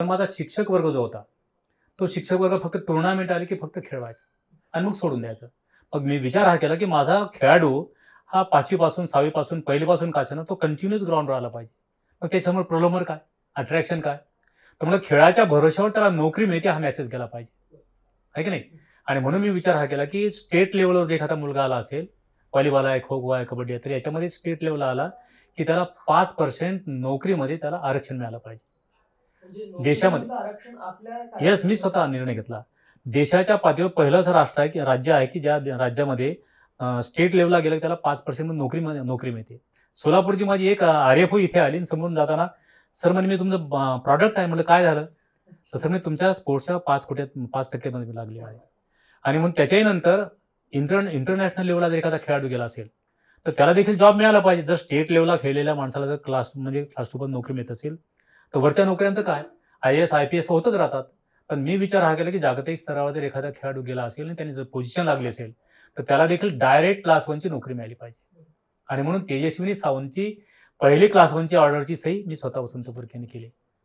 पण माझा शिक्षक वर्ग जो होता तो शिक्षक वर्ग फक्त टुर्नामेंट आली की फक्त खेळवायचा आणि मग सोडून द्यायचं. मग मी विचार हा केला की माझा खेळाडू हा पाचवीपासून सहावीपासून पहिलीपासून का ना तो कंटिन्युअस ग्राउंडवर आला पाहिजे. मग त्याच्यामुळे प्रलोभन काय? अट्रॅक्शन काय? तर मला खेळाच्या भरोश्यावर त्याला नोकरी मिळते हा मेसेज गेला पाहिजे. आहे की नाही? आणि म्हणून मी विचार हा केला की स्टेट लेवलवर जे एखादा मुलगा आला असेल व्हॉलीबॉल आहे खो खो आहे कबड्डी आहे तर याच्यामध्ये स्टेट लेवलला आला की त्याला पाच पर्सेंट नोकरीमध्ये त्याला आरक्षण मिळालं पाहिजे. देशामध्ये- आरक्षण आपल्या येस मी स्वतः निर्णय घेतला. देशाच्या पातळीवर पहिलं असं राष्ट्र आहे की राज्य आहे की ज्या राज्यामध्ये स्टेट लेवलला गेलं त्याला पाच पर्सेंट नोकरी नोकरी मिळते. सोलापूरची माझी एक आर एफ इथे आली समोरून जाताना सर म्हणजे मी तुमचं प्रॉडक्ट आहे. म्हटलं काय झालं? तर सर मी तुमच्या स्पोर्ट्सच्या पाच कोट्यात पाच टक्क्यामध्ये लागली आहे. आणि मग त्याच्याही नंतर इंटर इंटरनॅशनल लेवलला जर एखादा खेळाडू गेला असेल तर त्याला देखील जॉब मिळाला पाहिजे. जर स्टेट लेवलला खेळलेल्या माणसाला जर क्लास म्हणजे क्लास टू पण नोकरी मिळत असेल तर वरच्या नोकऱ्यांचं काय? I S I P S होतच राहतात. पण मी विचार हा केला की जागतिक स्तरावर जर एखादा खेळाडू गेला असेल आणि त्यांनी जर पोझिशन लागली असेल तर त्याला देखील डायरेक्ट क्लास वनची नोकरी मिळाली पाहिजे. आणि म्हणून तेजस्विनी सावंतची पहिली क्लास वनची ऑर्डरची सही मी स्वतः वसंत पुरकेने केली.